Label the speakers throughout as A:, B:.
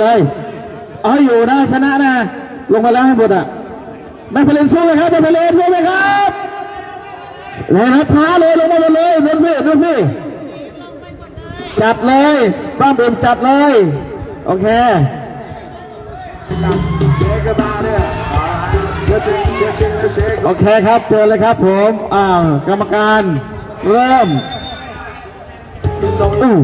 A: เลย เอาอยู่นะชนะนะ ลงมาแล้วให้หมดอะแม่เพลินสู้เลยครับแม่เพลินสู้เลยครับเลยนะท้าเลยลงมาเลยดูสิดูสิจับเลยป้าเบิมจับเลย โอเคโอเคครับเจอเลยครับผมอ่ากรรมการเริ่มอู้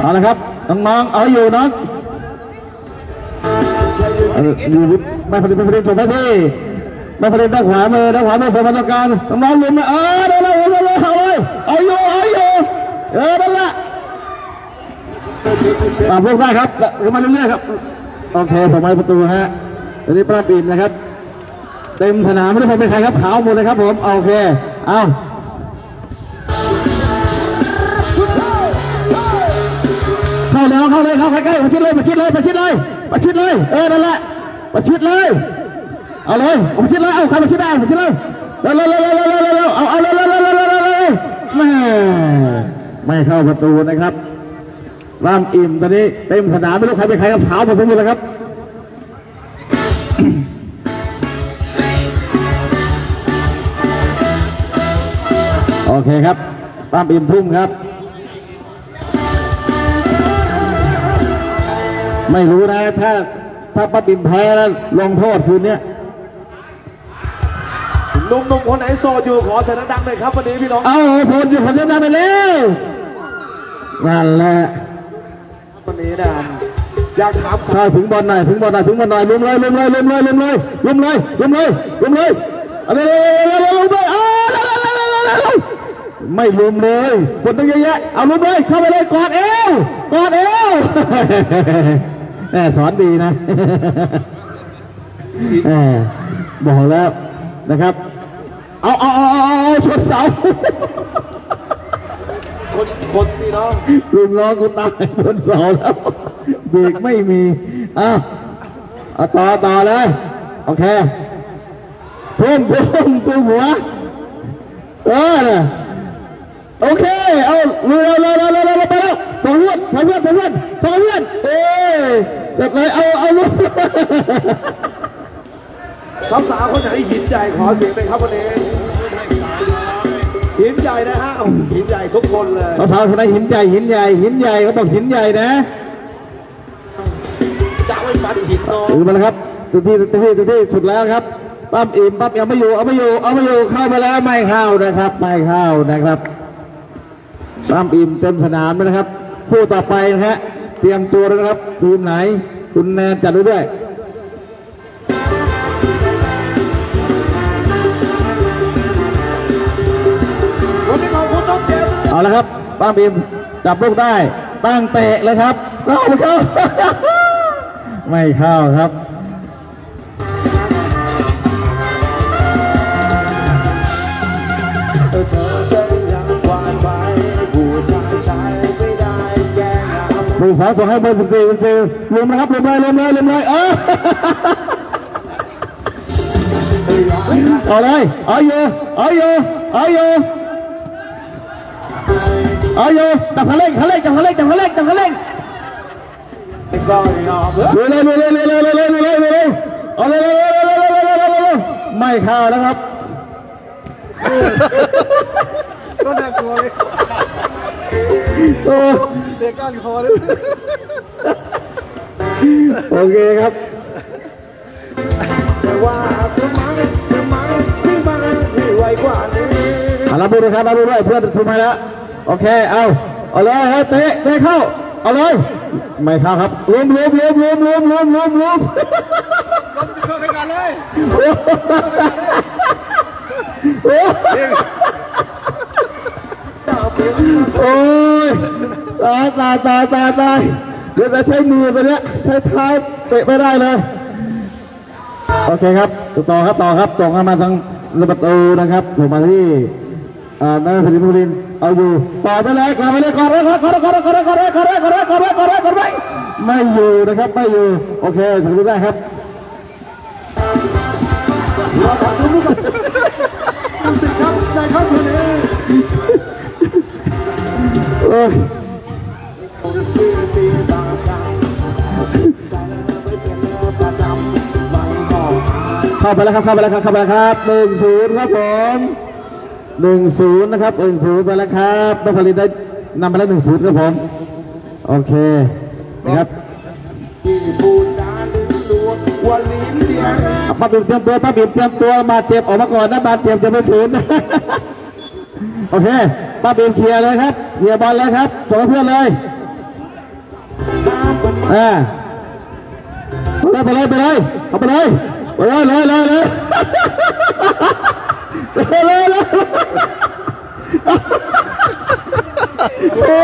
A: เอาละครับ น้องมองเอาอยู่น้องอยู่ไม่ผลิตไม่ผลิตถูไหมที่ไม่ผลิตด้านขวามือด้านขวามือสมรรถการน้องๆลุ้นนะเออเดนแล้วเราเอาเลยเอาเลยเอาอยู่เอาอยู่เออนั่นแหละตามพวกได้ครับขึ้นมาเรื่อยๆครับโอเคผมไปประตูฮะอันนี้ปราบอินนะครับ เต็มสนามไม่ได้ผมเป็นใครครับขาวหมดเลยครับผมโอเคเอา เข้าเข้าเลยเข้าใกล้ๆมาชิดเลยมาชิดเลยมาชิดเลยมาชิดเลยเออนั่นแหละมาชิดเลยเอาเลยเอามาชิดเลยเอาใครมาชิดได้มาชิดเลยเร็วเร็วเร็วเร็วเร็วเร็วเอาเอาเร็วเร็วเร็วเร็วเร็วเร็วแม่ไม่เข้าประตูนะครับร่ามอิ่มตอนนี้เต็มสนามไม่รู้ใครเป็นใครครับขาวหมดทั้งหมดเลยครับโอเคครับป้ามอิ่มทุ่มครับ ไม่รู้นะ ถ้าถ้าป้าบิ่มแพ้แล้วลงโทษคืนเนี้ย
B: หนุ่มๆคนไหนโสดอยู่ขอเสียงดังๆหน่อยครับวันนี้พี่น้อง
A: เอาผลอยู่ผลจะได้ไปแล้วนั่นแหละ
B: วันนี้นะอยากถามสาว
A: เข้าถึงบอลหน่อยถึงบอลหน่อยถึงบอลหน่อยลุมเลยลุมเลยลุมเลยลุมเลยลุมเลยลุมเลยลุมเลยเอาเลยเลยเลยลุมเลยเอาไม่ลุมเลยคนตั้งเยอะแยะเอาลุมเลยเข้าไปเลยกอดเอวกอดเอวแหม สอนดีนะแหมบอกแล้วนะครับเอาเอาเอาเอาเอาชนเสา
B: คนคนพี่น้อง
A: ลุงน้องกูตายบนเสาแล้วเบรกไม่มีอ้าวเอาต่อต่อเลยโอเคทุ่มทุ่มทุ่มหัวเออโอเค เอาเร็วเร็วเร็วเร็วเร็วไปแล้วสองเพื่อนสองเพื่อนสองเพื่อนสองเพื่อนเอ้ ยเสร็จเลยเอาเอาลูก
B: สาวๆคนไหนหินใหญ่ขอเสียงหน่อยครับวันนี้หินใหญ่นะฮะหินใหญ่ทุกคนเลย
A: สาวๆคนไหนหินใหญ่หินใหญ่หินใหญ่เขาบอกหินใหญ่นะ
B: จะไม่ฟันหินน้อง
A: ถือมาแล้วครับตัวที่ตัวที่ตัวที่สุดแล้วครับปั๊มอิ่มปั๊มเอาไม่อยู่เอาไม่อยู่เอาไม่อยู่เข้ามาแล้วไม่เข้านะครับไม่เข้านะครับปั๊มอิ่มเต็มสนามแล้วนะครับคู่ต่อไปนะฮะ เตรียมตัวแล้วนะครับ ทีมไหน คุณแนนจัดไว้ด้วย
B: วันนี้ขอบคุณน้องเจมส์
A: เอาละครับปั๊มอิ่มจับลูกได้ ตั้งเตะเลยครับเข้าไม่เข้าไม่เข้าครับ
B: เธอ สาง
A: สองให้เบอร์สิบสี่สิบสี่รวมนะครับลวมเลยลวมเลยลวมเลยเออเอาเลยเอาอยู่เอาอยู่เอาอยู่เอาอยู่จับคันเล็กคันเล็กจับคันเล็กจับคันเล็กจับคันเร่ง
B: ดูเล
A: ยดูเลยดูเลยดูเลยดูเลยเดูเลยเอาเลยเลยเลยไม่เข้านะครับ
B: ก็น่ากลัวเลย
A: โอ้
B: เด็กก้านคอเลย
A: โอเคครับ
B: แต่ว่าสมัยสมัยที่มาที่ไวกว่านี้
A: เอารับดูด้วยครับรับดูด้วยเพื่อนถูกไหมแล้วโอเคเอาเอาเลยเฮ้ยเตะเตะเข้าเอาเลยไม่เข้าครับรวมรวมรวมรวมรวมรวมรวมรวม
B: เข้าไปกันเลย
A: โอ้ยตายตายตายตายตายเดี๋ยวจะใช้มือตัวเนี้ยใช้เท้าเตะไม่ได้เลย โอเคครับต่อครับต่อครับส่งเข้ามาทางประตูนะครับผมมาที่อ่านักผลิตบุรินทร์เอาอยู่ต่อไปเลยก่อนไปเลยก่อนเลยก่อนเลยก่อนเลยก่อนเลยก่อนเลยก่อนเลยก่อนเลยก่อนเลยก่อนเลยก่อนเลยไม่อยู่นะครับไม่อยู่โอเคถึงได้ครับ
B: เราขอสู้กันดูสิครับในค่ำคืนนี้
A: เข้าไปแล้วครับเข้าไปแล้วครับเข้าไปแล้วครับหนึ่งศูนย์ครับผมหนึ่งศูนย์นะครับหนึ่งศูนย์ไปแล้วครับนภรินได้นำไปแล้วหนึ่งศูนย์ครับผมโอเคนะครับป้าบีมเตรียมตัวป้าบีมเตรียมตัวมาเจ็บออกมาก่อนนะบาดเจ็บจะไม่ฟื้นโอเค ป้าบิ๊มเคลียร์เลยครับเคลียร์บอลเลยครับส่งเพื่อนเลย
B: น้ำมัน
A: อ่าไปเลยไปเลยไปเลยเอาไปเลยไปเลยเลยเลยเลยเลยเลยเลยโอ้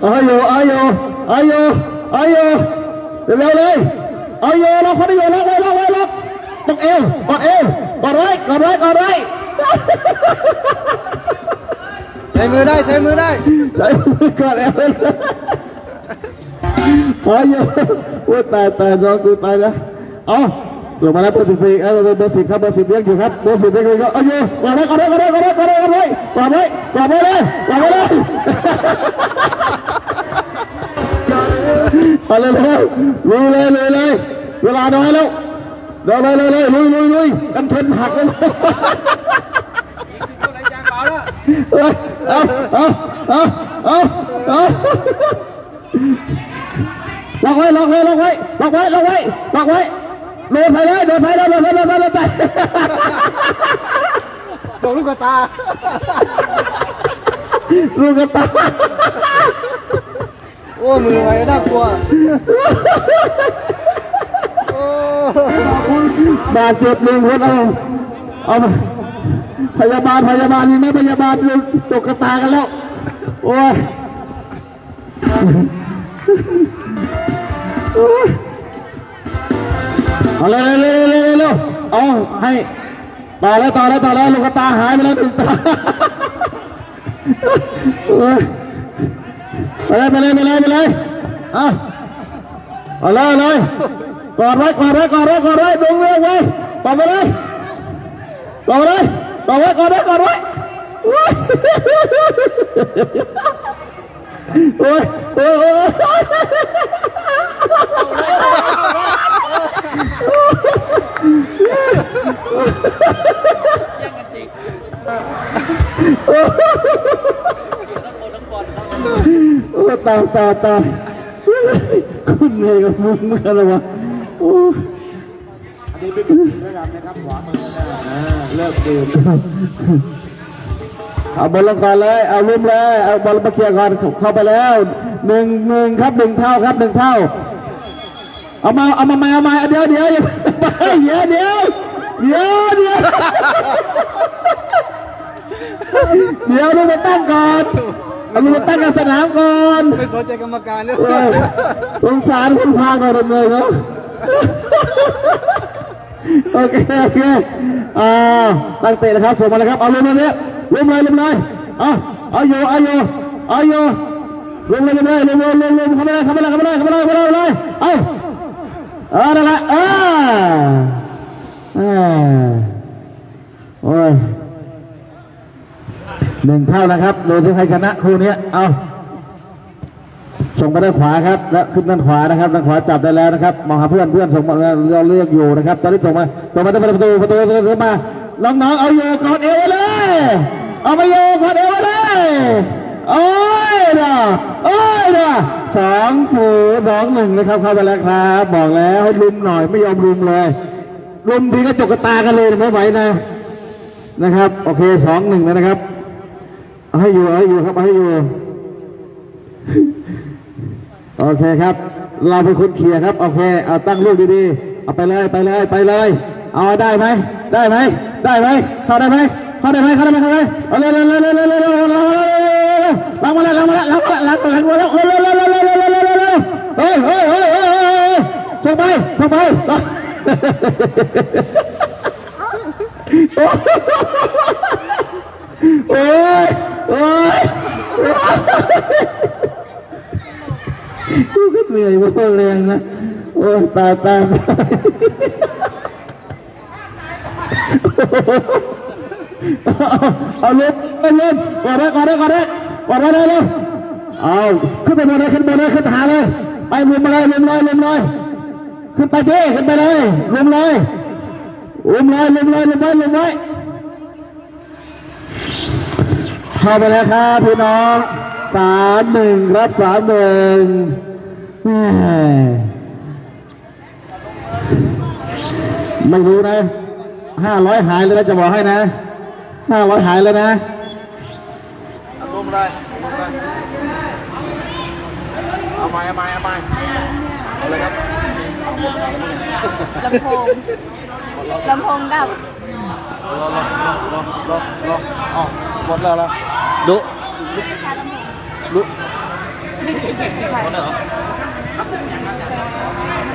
A: เอายู่เอายู่เอายู่เอายู่เร็วเลย เอาอยู่เราเขาได้อยู่ล็อกเลยล็อกเลยล็อกต้องเอวกอดเอวกอดไว้กอดไว้กอดไว้
C: ใช้มือได้ใช้มือได้
A: ใช้มือก่อนแล้วโอ้ยโอ้ยตายตายน้องกูตายแล้วเอาลงมาแล้วเบอร์สิบสี่เออเบอร์สิบครับเบอร์สิบเลี้ยงอยู่ครับเบอร์สิบเลี้ยงอยู่ก็เอาอยู่กวาดไว้กวาดไว้กวาดไว้กวาดไว้กวาดไว้กวาดไว้กวาดไว้เลยกวาดไว้เลยมาเลยเลยลุยเลยลุยเลย เวลาน้อยแล้วเดี๋ยวเลยเลยเลยลุยลุยลุยกันเทนหักเลยเอาเอาเอาเอาเอาเอาล็อกไว้ล็อกไว้ล็อกไว้ล็อกไว้ล็อกไว้ล็อกไว้โดนไปเลยโดนไปเลยโดนไปเลยโดนไปเลยตาย
C: โดนลูกกระตา
A: ลูกกระตา
C: โอ้มือไว้น่ากลัวโอ้
A: บาดเจ็บหนึ่งคนเอาเอาพยาบาลพยาบาลนี่ไหมพยาบาลตกกระตากันแล้ว โอ้ยเอาเลยเลยเลยเลยเอาให้ต่อแล้วต่อแล้วต่อแล้วลูกตาหายไปแล้วหนึ่งตาไปเลยไปเลยไปเลยไปเลยอะเอาเลยเลย กอดไว้กอดไว้กอดไว้กอดไว้ดึงเรื่องไว้กอดไปเลยกอดไปเลยกอดไว้กอดไว้กอดไว้โอ้ยโอ้ยโอ้ยโอ้ยโอ้ตายตายตายคุณเหนื่อยกับมึงเหมือนกันเลยวะโอั
B: นนี้บิ๊กซีด้วยกันนะครับขวามือนะอ่าเลิกดื่ม
A: เอาบอลลงก่อนเลย เอาลุ่มเลย เอาบอลมาเคลียร์ก่อนเข้าไปแล้วหนึ่งหนึ่งครับหนึ่งเท่าครับหนึ่งเท่า เอามาเอามาใหม่เอามาเดี๋ยวเดี๋ยวอย่าไปเดี๋ยวเดี๋ยวเดี๋ยวเดี๋ยวเดี๋ยวลูกมาตั้งก่อนเอาลูกมาตั้งกับสนามก่อน
C: ไม่สนใจกรรมการเลย
A: สงสารคนพาเราเนินเนาะ โอเคโอเคอ่าตั้งเตะนะครับส่งมาเลยครับเอาลงเลยเนี่ยลงเลยลงเลยเอาเอาอยู่เอาอยู่เอาอยู่ลงเลยลงเลยลงเลยลงเลยเข้ามาเลยเข้ามาเลยเข้ามาเลยเข้ามาเลยเข้ามาเลยเอาเออนั่นแหละเออเออโอ้ยหนึ่งเท่านะครับโดูที่ใครชนะคู่นี้เอา ส่งมาด้านขวาครับและขึ้นด้านขวานะครับด้านขวาจับได้แล้วนะครับมองหาเพื่อนเพื่อนส่งมาเราเลือกอยู่นะครับตอนนี้ส่งมาส่งมาที่ประตูประตูประตูมาน้องเอาอยู่กอดเอวไว้เลย เอามาอยู่กอดเอวไว้เลยโอ้ยนะโอ้ยนะสองศูนย์สองหนึ่งนะครับเข้าไปแล้วครับบอกแล้วให้ลุมหน่อยไม่ยอมลุมเลยลุมทีก็จกกระตากันเลยไม่ไหวนะนะครับโอเคสองหนึ่งนะครับ ให้อยู่ให้อยู่ครับให้อยู่ โอเคครับ เราเป็นคนเคลียครับ โอเค เอาตั้งลูกดีๆ เอาไปเลย ไปเลย ไปเลย เอาได้ไหม ได้ไหม ได้ไหม เข้าได้ไหม เข้าได้ไหม เข้าได้ไหมเข้าได้ไหมเอาเร็วเร็วเร็วเร็วเร็วเร็วเร็วเร็วเร็วเล้างมาแล้วล้างมาแล้วล้างมาแล้วล้างมาแล้วล้างมาแล้วเร็วเร็วเร็วเร็วเร็วเร็วเร็วเร็วเร็วเร็วเฮ้ยเฮ้ยเฮ้ยเฮ้ยเฮ้ยส่งไปส่งไปโอ้ยโอ้ย เหนื่อยมากแรงนะโอ้ตายตาตายเอาเอาลบเอาลบกอดไว้กอดไว้กอดไว้กอดไว้เลยเลยเอาขึ้นไปบนเลยขึ้นบนเลยขึ้นหาเลยไปลุมมเลยลุมเลยลุมเลยขึ้นไปเจ้ขึ้นไปเลยลุมเลยลุมเลยลุมเลยลุมเลยลุมเลยเข้าไปแล้วครับพี่น้องสามหนึ่งครับสามหนึ่ง ไม่รู้นะห้าร้อยหายเลยนะจะบอกให้นะห้าร้อยหายเลยนะ
B: ลมได้เอาไม้เอาไม้เอาไม้เอาเลยครับ
D: ลำโพงลำโพงดับ
B: รอรอรอรอรอรออ๋อหมดแล้วแล้ว
C: ดุ
B: ลุ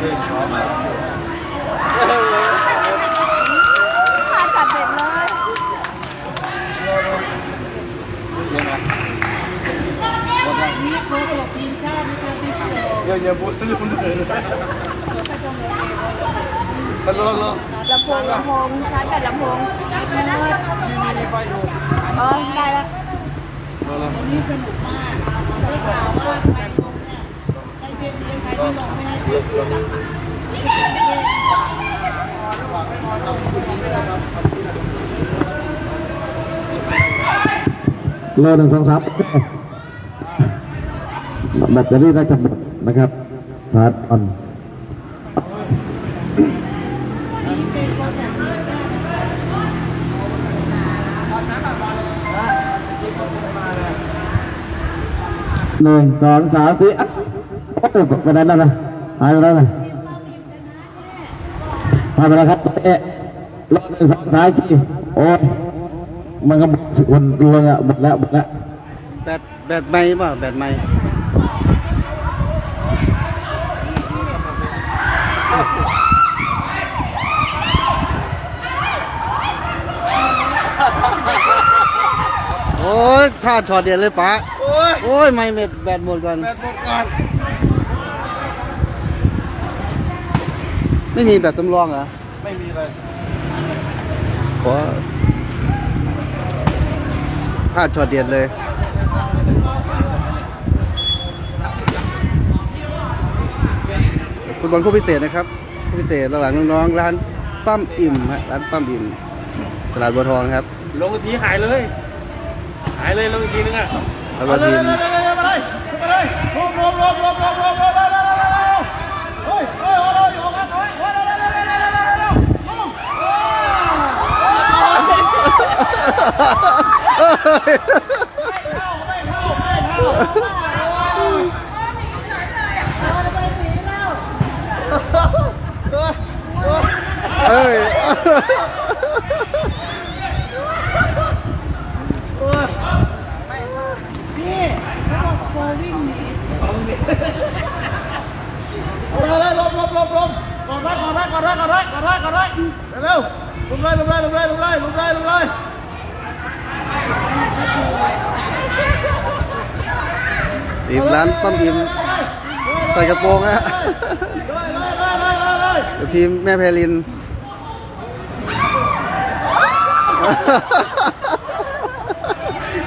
D: ผ่าดเด็ดเลย
B: นี่บอกตินะคะเสือ Ya ya bu telefon dulu. Halo halo.
D: ลำโพงลำโพงชาร์จแบตลำโพง Ini ini Pak Yo. อ๋อได้แล้ว Halo. นี่สนุกมาก ได้ข่
C: าวว่า
A: โลหนึ่งสองสามแบตเตอรี่น่าจะหมดนะครับชาร์จออนหนึ่งสองสามสี่ โอ้ไปไหนแล้วนะหายไปแล้วนะหายไปแล้วครับเอ๊ะรอบหนึ่งสองสามสี่โอ้ยมันก็หมดสิบวันรวงอะหมดแล้วหมดแล้ว
C: แบตแบตไม่ป่ะแบตไม่โอ้ยพลาดช็อตเดียวเลยป๋า
B: โอ้ย
C: โอ้ยไม่เม็ดแบตหมดก่อน
B: แบตหมดก่อน
C: ไม่มีแบบสำรองเหรอ
B: ไม่มีเลย
C: ขอพลาดช็อตเดียดเลย ฟุตบอลคู่พิเศษนะครับคู่พิเศษหลังน้องๆร้านปั้มอิ่มฮะร้านปั้มอิ่มตลาดบัวทองครับ
E: ลงทีหายเลย หายเลยลงทีนึงอะ
C: เอา
B: เลยเลยเลยเลยเลยไปเลยไปเลยรวมรวมรวมรวมรวมรวม ก่อนไว้ก่อนไว้ก่อนไว้ก่อนไว้ก่อนไว้ก่อนไว้เร็วลมเลยลมเลยลมเลยลมเลยลมเลยลมเลย
C: ทีมร้านปั้มอิ่มใส่กระโปรงฮะ
B: เลยเลยเลยเลยเลย
C: กับทีมแม่แพริน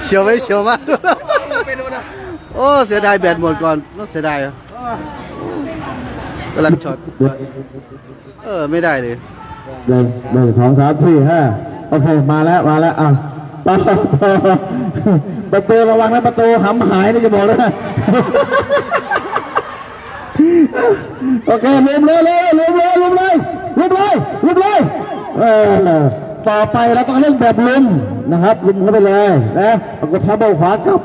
C: เชียวไหมเชียวมากโอ้เสียดายแบตหมดก่อนน่าเสียดายอะ กำลังช็อตเออไม่ได้เลย
A: หนึ่งหนึ่งสองสามสี่ห้าโอเค มาแล้วมาแล้วอะต่อต่อประตูระวังนะประตูหำหายนี่จะบอกนะโอเคลุมเลยเลยลุมเลยลุมเลยลุมเลยลุมเลยเออต่อไปเราต้องเล่นแบบลุมนะครับลุมเข้าไปเลยนะเอากดทับเบาขวากลับ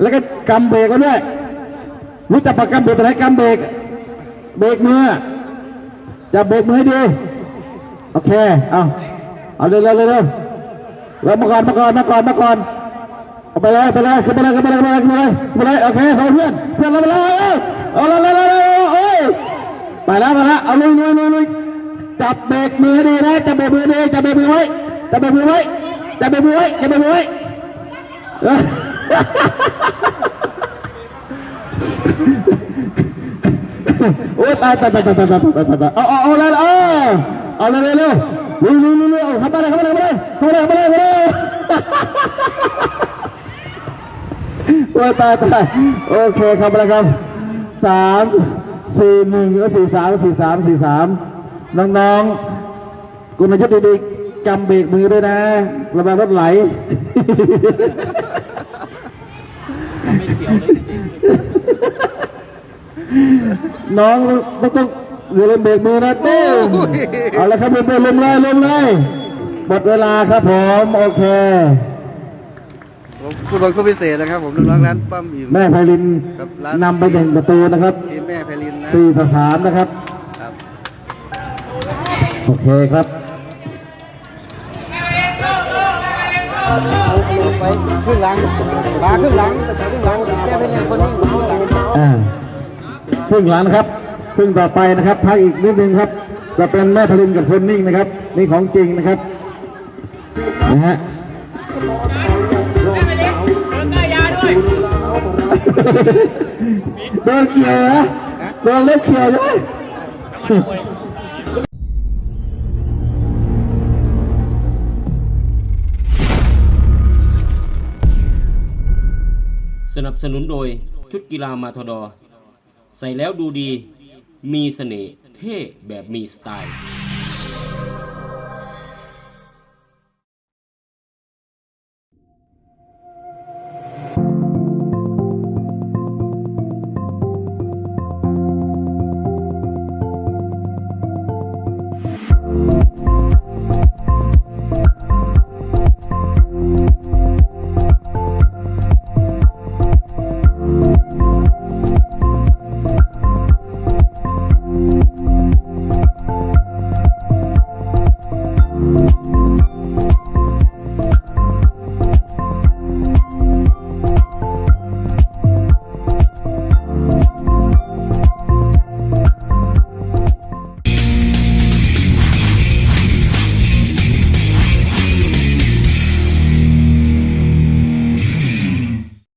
A: แล้วก็กำเบรกไว้ด้วยรู้จักปากกำเบรกตัวไหนกำเบรก เบรกมือจะเบรกมือให้ดี โอเค เอาเอาเร็วเร็วเร็วเร็วเร็วมาก่อนมาก่อนมาก่อนมาก่อนเอาไปเลยไปเลยขึ้นไปเลยขึ้นไปเลยขึ้นไปเลยขึ้นไปเลยโอเคเพื่อนเพื่อนเราไปเลยเอาเลยเลยเลยเอ้ยไปแล้วไปแล้วเอาลุยลุยลุยลุยจับเบรกมือดีนะจับเบรกมือดีจับเบรกมือไว้จับเบรกมือไว้จับเบรกมือไว้จับเบรกมือไว้เออ โอ้ตายตายตายตายตายตายตายตายเอาเอาเอาเลยเอาเอาเลยเร็วเร็วลุยลุยลุยลุยเข้ามาเลยเข้ามาเลยเข้ามาเลยเข้ามาเลยเข้ามาเลยเข้ตายตายโอเคครับแล้วครับสามสี่หนึ่งแล้วสี่สามสี่สามสี่สามน้องๆคุณอายุดีๆกำเบรกมือด้วยนะระวังรถไหลไม่เก
F: ี่ยวเลย
A: น้องต้องต้องอย่าลืมเบรกมือนะตุ้มเอาละครับเพื่อนๆลงเลยลงเลยหมดเวลาครับผมโอเค
C: ผมฟุตบอลคู่พิเศษนะครับ ผมน้องๆร้านปั้มอิ่ม
A: แม่ไพลิน
C: ครับร้าน
A: นำไปหนึ่งประตูนะครับ
C: ทีมแม่ไพลินนะ
A: สี่ต่อสามนะครับ
C: ครับ
A: โอเคครับ
C: ไปครึ่งหลังมาครึ่งหลังครึ่งหลังแม่ไพลินคนนี้ครึ่งหลัง
A: อ่าครึ่งหลังนะครับครึ่งต่อไปนะครับพักอีกนิดนึงครับ จะเป็นแม่พลินกับพลนิ่งนะครับ นี่ของจริงนะครับนะฮะโดนเกี่ยวนะโดนเล็บเกี่ยวใช่ไหม
F: สนับสนุนโดยชุดกีฬามาทดอ ใส่แล้วดูดี มีเสน่ห์เท่แบบมีสไตล์